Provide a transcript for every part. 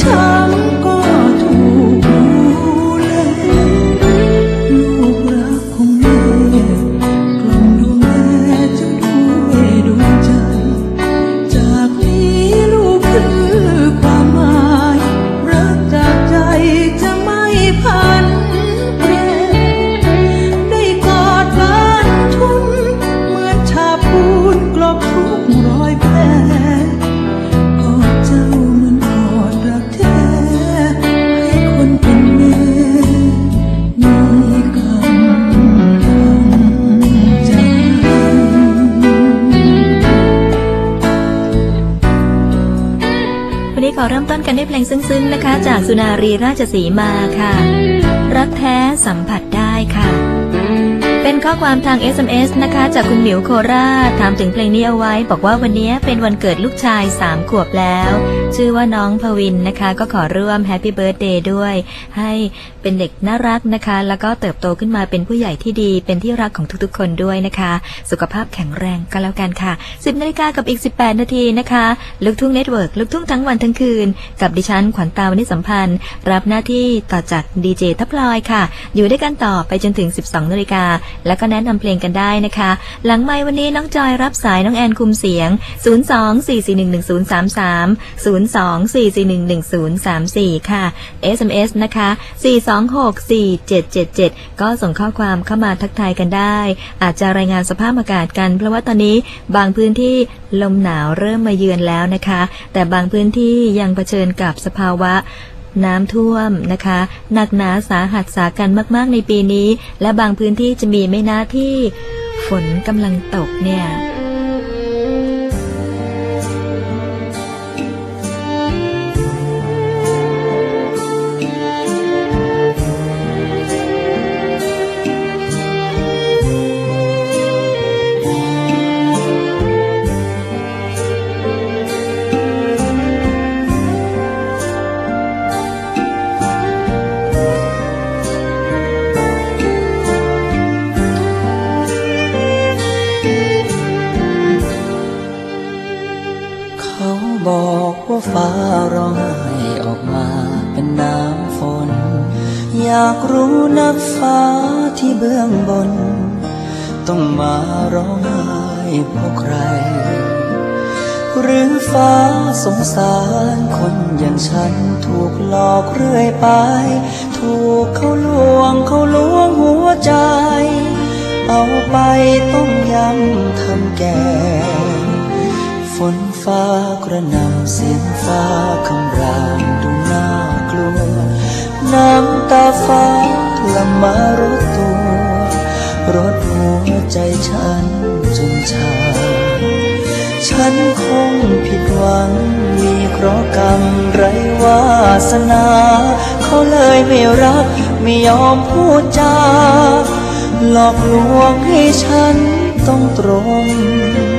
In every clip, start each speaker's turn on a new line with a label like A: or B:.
A: ช้ อเริ่ม
B: ต้นกันด้วยเพลงซึ้งๆนะคะ จากสุนารีราชสีมาค่ะ รักแท้สัมผัส เป็นข้อความทาง SMS นะคะ จากคุณหมิวโคราชถามถึงเพลงนี้เอาไว้ บอกว่าวันนี้เป็นวันเกิดลูกชาย 3 ขวบแล้ว ชื่อว่าน้องพวินนะคะ ก็ขอร่วมแฮปปี้เบิร์ a เดย์ด้วย ให้เป็นเด็กน่ารักนะคะ แล้วก็เติบโตขึ้นมาเป็นผู้ใหญ่ที่ดี เป็นที่รักของทุกๆ คนด้วยนะคะ สุขภาพแข็งแรงก็แล้วกันค่ะ 10นาฬิกากับอีก 18 นาทีนะคะลูกทุ่งเน็ตเวิร์กลูกทุ่งทั้งวันทั้งคืน กับดิฉันขวัญตาวณิชสัมพันธ์ รับหน้าที่ต่อจากดีเจทัพลอยค่ะ อยู่ด้วยกันต่อไปจนถึง 12นาฬิกาแล้วก็แนะนำเพลงกันได้นะคะ หลังไม่วันนี้น้องจอยรับสายน้องแอนคุมเสียง 024411033 024411034 ค่ะ SMS นะคะ 4264777 ก็ส่งข้อความเข้ามาทักทายกันได้ อาจจะรายงานสภาพอากาศกัน เพราะว่าตอนนี้บางพื้นที่ลมหนาวเริ่มมาเยือนแล้วนะคะ แต่บางพื้นที่ยังเผชิญกับสภาวะ น้ำท่วมนะคะ หนักหนาสาหัสสากันมาก ๆ ในปีนี้ และบางพื้นที่จะมีไม่นาที่ฝนกำลังตกเนี่ย
C: เป็นน้ำฝน อยากรู้นักฟ้าที่เบื้องบน ต้องมาร้องไห้เพราะใคร หรือฟ้าสงสารคนอย่างฉันถูกหลอกเรื่อยไป ถูกเขาลวงเขาลวงหัวใจ เอาไปต้มยำทำแกงฝนฟ้ากระนำเสียงฟ้าคำรามดูน่า น้ำตาฟ้าละมารถตัวรถหัวใจฉันจนชา ฉันคงผิดหวัง มีเคราะห์กรรมไรวาสนา เขาเลยไม่รัก ไม่ยอมพูดจาหลอกลวงให้ฉันต้องตรง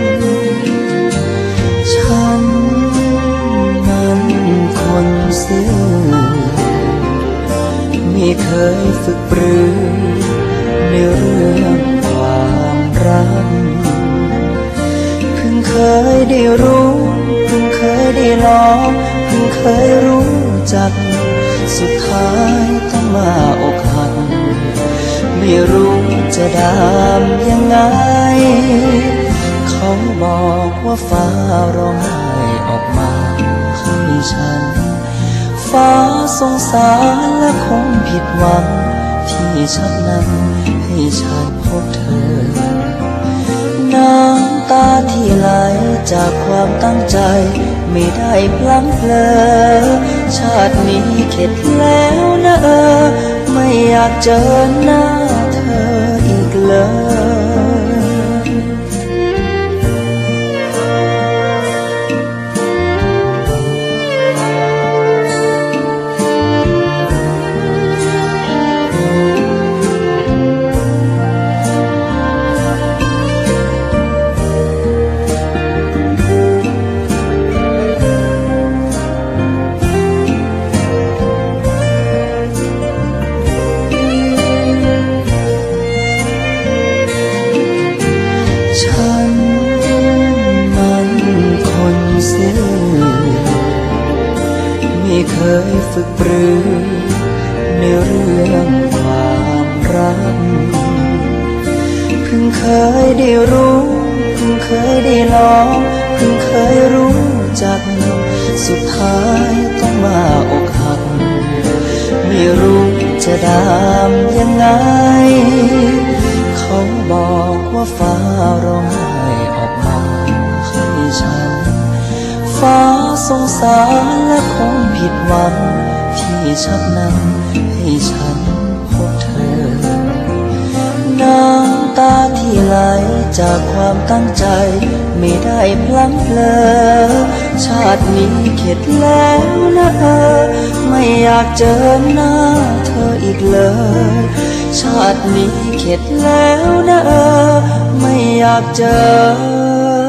C: เคยฝึกปรือในเรื่องความรักเพิ่งเคยได้รู้เพิ่งเคยได้ลองเพิ่งเคยรู้จัก สุดท้ายต้องมาอกหักไม่รู้จะดามยังไง เขาบอกว่าฟ้าร้องไห้ออกมาให้ฉัน ฟ้าสงสารและคงผิดหวัง ที่ฉันนั้นให้ฉันพบเธอ น้ำตาที่ไหลจากความตั้งใจ ไม่ได้พลั้งเผลอชาตินี้เข็ดแล้วนะเออ ไม่อยากเจอหน้าเธออีกเลย ฝึกปรือในเรื่องความรักเพิ่งเคยได้รู้เพิ่งเคยได้ลองเพิ่งเคยรู้จัก สุดท้ายต้องมาอกหัก ไม่รู้จะดามยังไง เขาบอกว่าฟ้าร้อง สงสารและคงผิดหวังที่ชักนำให้ฉันพบเธอ น้ำตาที่ไหลจากความตั้งใจ ไม่ได้พลั้งเลอชาตินี้เข็ดแล้วนะเออไม่อยากเจอหน้าเธออีกเลย ชาตินี้เข็ดแล้วนะเออไม่อยากเจอ